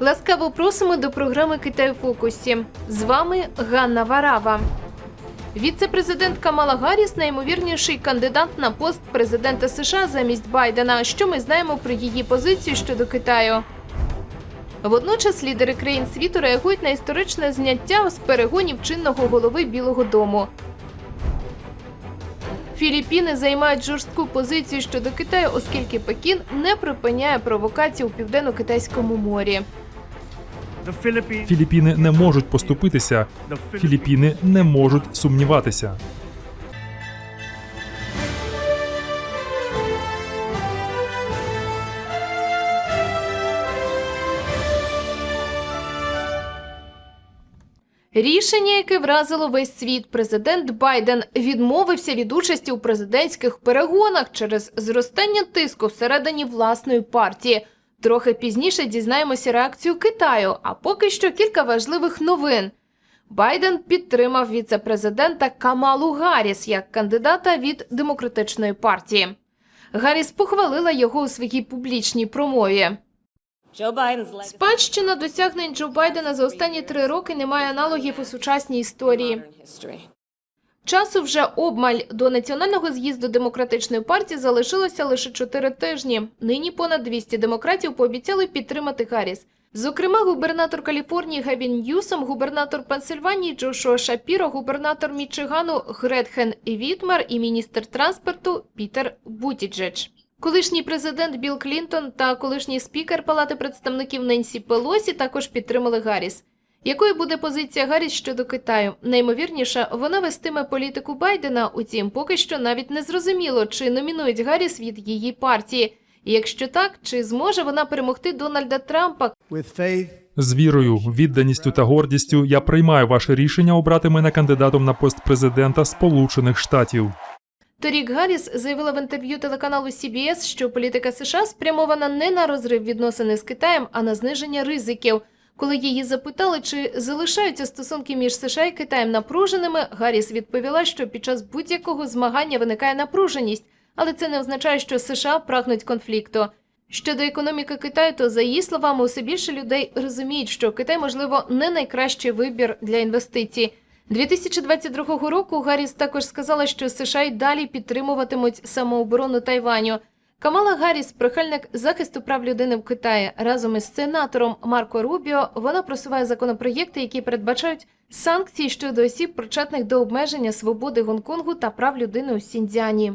Ласкаво просимо до програми Китай у фокусі. З вами Ганна Варава. Віце-президент Камала Гарріс – найімовірніший кандидат на пост президента США замість Байдена. Що ми знаємо про її позицію щодо Китаю? Водночас лідери країн світу реагують на історичне зняття з перегонів чинного голови Білого Дому. Філіппіни займають жорстку позицію щодо Китаю, оскільки Пекін не припиняє провокації у південно-китайському морі. Філіппіни не можуть поступитися. Філіппіни не можуть сумніватися. Рішення, яке вразило весь світ, президент Байден відмовився від участі у президентських перегонах через зростання тиску всередині власної партії. Трохи пізніше дізнаємося реакцію Китаю, а поки що кілька важливих новин. Байден підтримав віце-президента Камалу Гарріс як кандидата від демократичної партії. Гарріс похвалила його у своїй публічній промові. Спадщина досягнень Джо Байдена за останні три роки не має аналогів у сучасній історії. Часу вже обмаль до національного з'їзду демократичної партії залишилося лише чотири тижні. Нині понад 200 демократів пообіцяли підтримати Гарріс. Зокрема, губернатор Каліфорнії Гевін Ньюсом, губернатор Пенсильванії Джошуа Шапіро, губернатор Мічигану Гретхен Вітмар і міністр транспорту Пітер Бутіджедж. Колишній президент Білл Клінтон та колишній спікер Палати представників Ненсі Пелосі також підтримали Гарріс. Якою буде позиція Гарріс щодо Китаю? Наймовірніше, вона вестиме політику Байдена. Утім, поки що навіть не зрозуміло, чи номінують Гарріс від її партії. І якщо так, чи зможе вона перемогти Дональда Трампа? З вірою, відданістю та гордістю я приймаю ваше рішення обрати мене кандидатом на пост президента Сполучених Штатів. Торік Гарріс заявила в інтерв'ю телеканалу CBS, що політика США спрямована не на розрив відносини з Китаєм, а на зниження ризиків. Коли її запитали, чи залишаються стосунки між США і Китаєм напруженими, Гарріс відповіла, що під час будь-якого змагання виникає напруженість, але це не означає, що США прагнуть конфлікту. Щодо економіки Китаю, то за її словами, усе більше людей розуміють, що Китай, можливо, не найкращий вибір для інвестицій. 2022 року Гарріс також сказала, що США й далі підтримуватимуть самооборону Тайваню. Камала Гарріс, прихильник захисту прав людини в Китаї, разом із сенатором Марко Рубіо, вона просуває законопроєкти, які передбачають санкції щодо осіб, причетних до обмеження свободи Гонконгу та прав людини у Сіндзяні.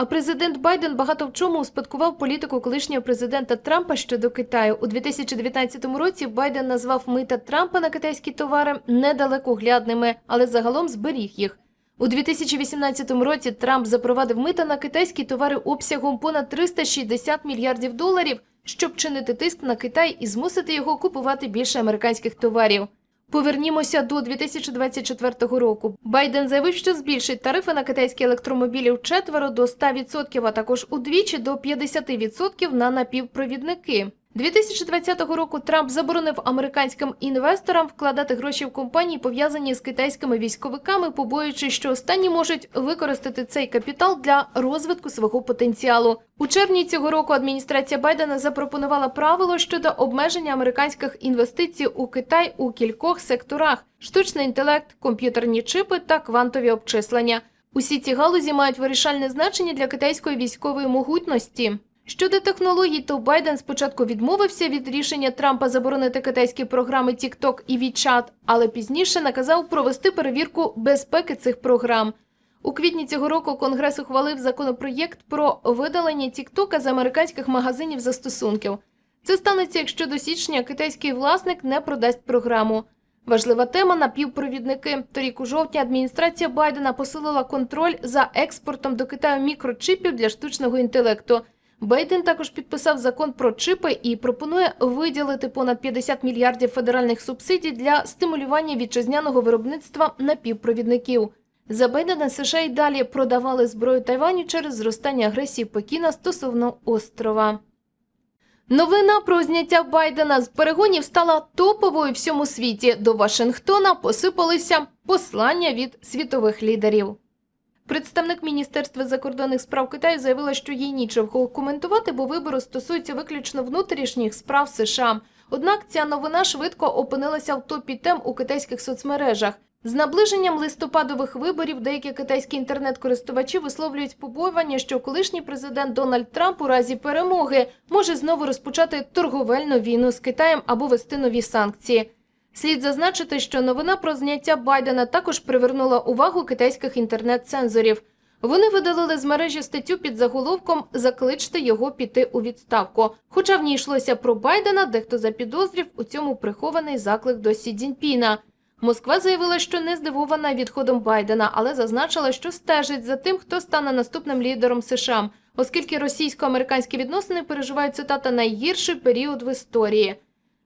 А президент Байден багато в чому успадкував політику колишнього президента Трампа щодо Китаю. У 2019 році Байден назвав мита Трампа на китайські товари недалекоглядними, але загалом зберіг їх. У 2018 році Трамп запровадив мита на китайські товари обсягом понад 360 мільярдів доларів, щоб чинити тиск на Китай і змусити його купувати більше американських товарів. Повернімося до 2024 року. Байден заявив, що збільшить тарифи на китайські електромобілі в четверо до 100%, а також удвічі до 50% на напівпровідники. 2020 року Трамп заборонив американським інвесторам вкладати гроші в компанії, пов'язані з китайськими військовиками, побоюючись, що останні можуть використати цей капітал для розвитку свого потенціалу. У червні цього року адміністрація Байдена запропонувала правило щодо обмеження американських інвестицій у Китай у кількох секторах: штучний інтелект, комп'ютерні чипи та квантові обчислення. Усі ці галузі мають вирішальне значення для китайської військової могутності. Щодо технологій, то Байден спочатку відмовився від рішення Трампа заборонити китайські програми TikTok і WeChat, але пізніше наказав провести перевірку безпеки цих програм. У квітні цього року Конгрес ухвалив законопроєкт про видалення TikTok з американських магазинів застосунків. Це станеться, якщо до січня китайський власник не продасть програму. Важлива тема напівпровідники. Торік у жовтні адміністрація Байдена посилила контроль за експортом до Китаю мікрочипів для штучного інтелекту. Байден також підписав закон про чипи і пропонує виділити понад 50 мільярдів федеральних субсидій для стимулювання вітчизняного виробництва напівпровідників. За Байдена США й далі продавали зброю Тайваню через зростання агресії Пекіна стосовно острова. Новина про зняття Байдена з перегонів стала топовою всьому світі. До Вашингтона посипалися послання від світових лідерів. Представник Міністерства закордонних справ Китаю заявила, що їй нічого коментувати, бо вибору стосується виключно внутрішніх справ США. Однак ця новина швидко опинилася в топі тем у китайських соцмережах. З наближенням листопадових виборів деякі китайські інтернет-користувачі висловлюють побоювання, що колишній президент Дональд Трамп у разі перемоги може знову розпочати торговельну війну з Китаєм або вести нові санкції. Слід зазначити, що новина про зняття Байдена також привернула увагу китайських інтернет-цензорів. Вони видалили з мережі статтю під заголовком Закличте його піти у відставку. Хоча в ній йшлося про Байдена, дехто запідозрів у цьому прихований заклик до Сі Цзіньпіна. Москва заявила, що не здивована відходом Байдена, але зазначила, що стежить за тим, хто стане наступним лідером США, оскільки російсько-американські відносини переживають цитата найгірший період в історії.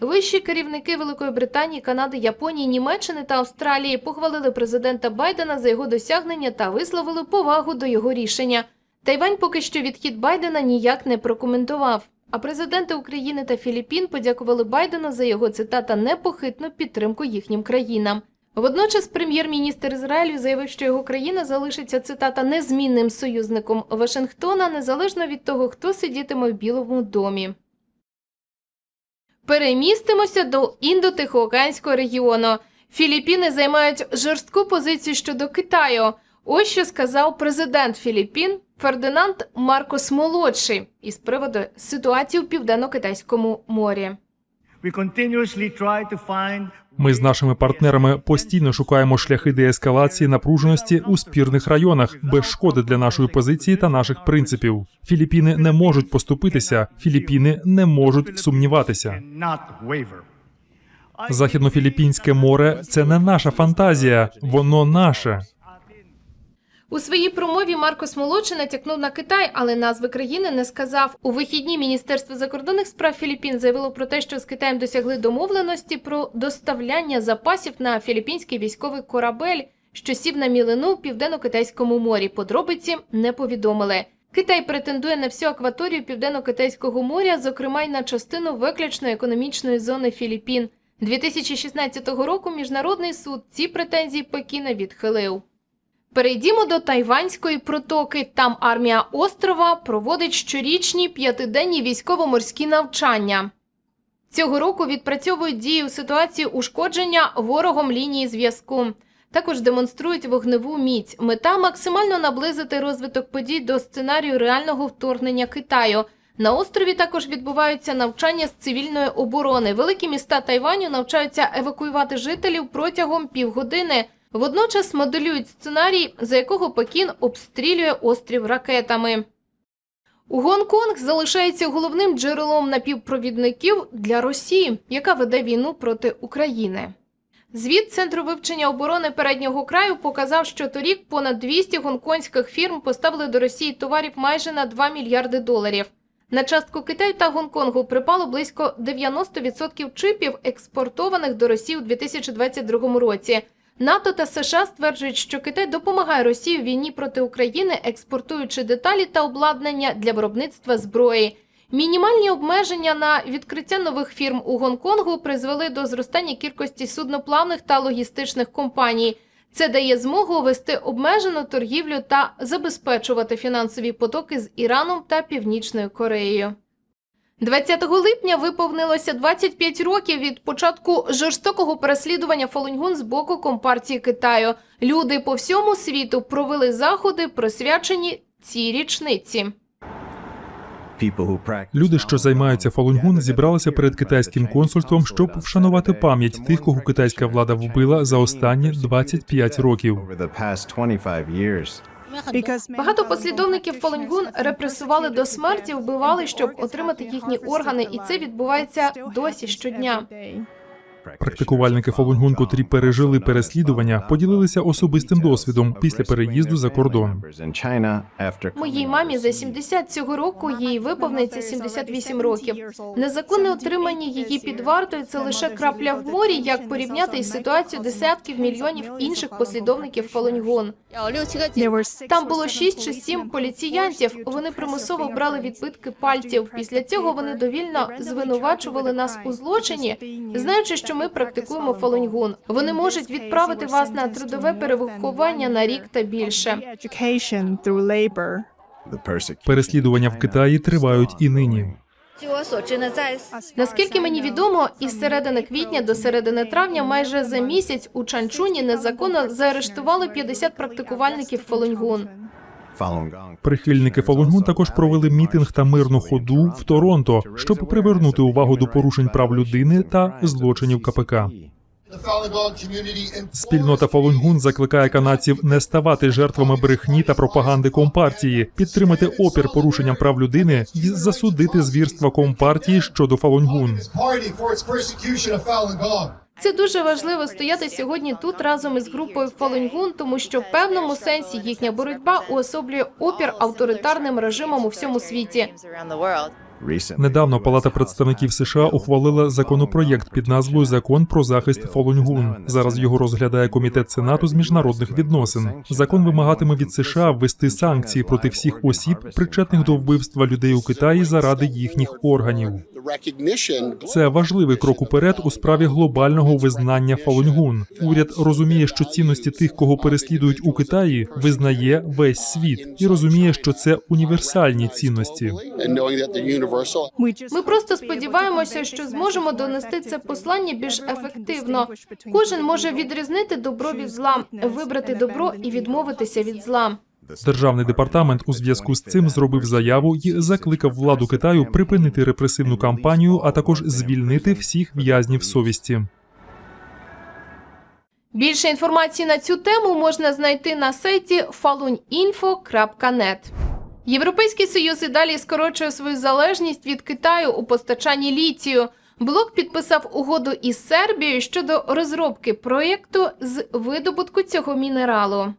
Вищі керівники Великої Британії, Канади, Японії, Німеччини та Австралії похвалили президента Байдена за його досягнення та висловили повагу до його рішення. Тайвань поки що відхід Байдена ніяк не прокоментував. А президенти України та Філіппін подякували Байдену за його цитата непохитну підтримку їхнім країнам. Водночас прем'єр-міністр Ізраїлю заявив, що його країна залишиться цитата незмінним союзником Вашингтона, незалежно від того, хто сидітиме в Білому домі. Перемістимося до індотихоокеанського регіону. Філіппіни займають жорстку позицію щодо Китаю. Ось що сказав президент Філіппін Фердинанд Маркос Молодший із приводу ситуації у південно-китайському морі. Ми з нашими партнерами постійно шукаємо шляхи деескалації напруженості у спірних районах без шкоди для нашої позиції та наших принципів. Філіппіни не можуть поступитися, Філіппіни не можуть сумніватися. Західнофіліппінське море це не наша фантазія, воно наше. У своїй промові Маркос Молодший натякнув на Китай, але назви країни не сказав. У вихідні Міністерство закордонних справ Філіппін заявило про те, що з Китаєм досягли домовленості про доставляння запасів на філіппінський військовий корабель, що сів на мілину в південно-китайському морі. Подробиці не повідомили. Китай претендує на всю акваторію південно-китайського моря, зокрема й на частину виключно економічної зони Філіппін. 2016 року міжнародний суд ці претензії Пекіна відхилив. Перейдімо до Тайванської протоки. Там армія острова проводить щорічні п'ятиденні військово-морські навчання. Цього року відпрацьовують дії у ситуації ушкодження ворогом лінії зв'язку. Також демонструють вогневу міць. Мета максимально наблизити розвиток подій до сценарію реального вторгнення Китаю. На острові також відбуваються навчання з цивільної оборони. Великі міста Тайваню навчаються евакуювати жителів протягом півгодини. Водночас моделюють сценарій, за якого Пекін обстрілює острів ракетами. Гонконг залишається головним джерелом напівпровідників для Росії, яка веде війну проти України. Звіт Центру вивчення оборони переднього краю показав, що торік понад 200 гонконгських фірм поставили до Росії товарів майже на 2 мільярди доларів. На частку Китаю та Гонконгу припало близько 90% чипів, експортованих до Росії у 2022 році. НАТО та США стверджують, що Китай допомагає Росії у війні проти України, експортуючи деталі та обладнання для виробництва зброї. Мінімальні обмеження на відкриття нових фірм у Гонконгу призвели до зростання кількості судноплавних та логістичних компаній. Це дає змогу вести обмежену торгівлю та забезпечувати фінансові потоки з Іраном та Північною Кореєю. 20 липня виповнилося 25 років від початку жорстокого переслідування Фалуньгун з боку Компартії Китаю. Люди по всьому світу провели заходи, присвячені цій річниці. Люди, що займаються фалуньгун, зібралися перед китайським консульством, щоб вшанувати пам'ять тих, кого китайська влада вбила за останні 25 років. Багато послідовників Фалуньгун репресували до смерті, вбивали, щоб отримати їхні органи, і це відбувається досі щодня. Практикувальники фалуньгун, котрі пережили переслідування, поділилися особистим досвідом після переїзду за кордон. Моїй мамі за 70 цього року їй виповниться 78 років. Незаконне отримання її під вартою це лише крапля в морі, як порівняти із ситуацією десятків мільйонів інших послідовників Фалуньгун. Там було 6 чи 7 поліціянтів. Вони примусово брали відбитки пальців. Після цього вони довільно звинувачували нас у злочині, знаючи, що ми практикуємо фалуньгун. Вони можуть відправити вас на трудове перевиховання на рік та більше. Переслідування в Китаї тривають і нині. Наскільки мені відомо, із середини квітня до середини травня, майже за місяць у Чанчуні незаконно заарештували 50 практикувальників Фолуньгун. Прихильники Фалунгун також провели мітинг та мирну ходу в Торонто, щоб привернути увагу до порушень прав людини та злочинів КПК. Спільнота Фалунгун закликає канадців не ставати жертвами брехні та пропаганди компартії, підтримати опір порушенням прав людини і засудити звірства компартії щодо Фалунгун. Це дуже важливо стояти сьогодні тут разом із групою Фалуньгун, тому що в певному сенсі їхня боротьба уособлює опір авторитарним режимам у всьому світі. Недавно Палата представників США ухвалила законопроєкт під назвою Закон про захист Фалунгун. Зараз його розглядає комітет Сенату з міжнародних відносин. Закон вимагатиме від США ввести санкції проти всіх осіб, причетних до вбивства людей у Китаї заради їхніх органів. Це важливий крок уперед у справі глобального визнання Фалунгун. Уряд розуміє, що цінності тих, кого переслідують у Китаї, визнає весь світ і розуміє, що це універсальні цінності. Ми просто сподіваємося, що зможемо донести це послання більш ефективно. Кожен може відрізнити добро від зла, вибрати добро і відмовитися від зла. Державний департамент у зв'язку з цим зробив заяву і закликав владу Китаю припинити репресивну кампанію, а також звільнити всіх в'язнів совісті. Більше інформації на цю тему можна знайти на сайті faluninfo.net. Європейський союз і далі скорочує свою залежність від Китаю у постачанні літію. Блок підписав угоду із Сербією щодо розробки проєкту з видобутку цього мінералу.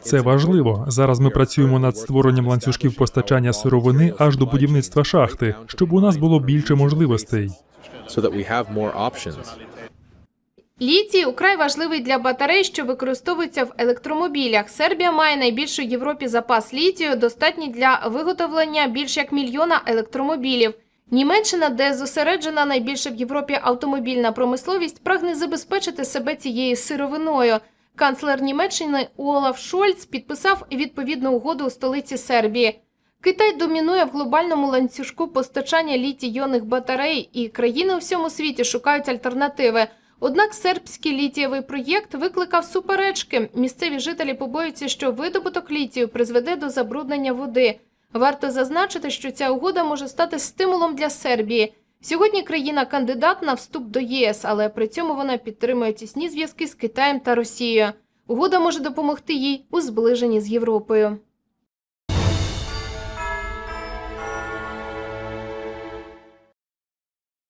Це важливо. Зараз ми працюємо над створенням ланцюжків постачання сировини аж до будівництва шахти, щоб у нас було більше можливостей. Літій украй важливий для батарей, що використовуються в електромобілях. Сербія має найбільший в Європі запас літію, достатній для виготовлення більш як мільйона електромобілів. Німеччина, де зосереджена найбільше в Європі автомобільна промисловість, прагне забезпечити себе цією сировиною. Канцлер Німеччини Олаф Шольц підписав відповідну угоду у столиці Сербії. Китай домінує в глобальному ланцюжку постачання літій-іонних батарей, і країни у всьому світі шукають альтернативи. Однак сербський літієвий проєкт викликав суперечки. Місцеві жителі побоюються, що видобуток літію призведе до забруднення води. Варто зазначити, що ця угода може стати стимулом для Сербії. Сьогодні країна кандидат на вступ до ЄС, але при цьому вона підтримує тісні зв'язки з Китаєм та Росією. Угода може допомогти їй у зближенні з Європою.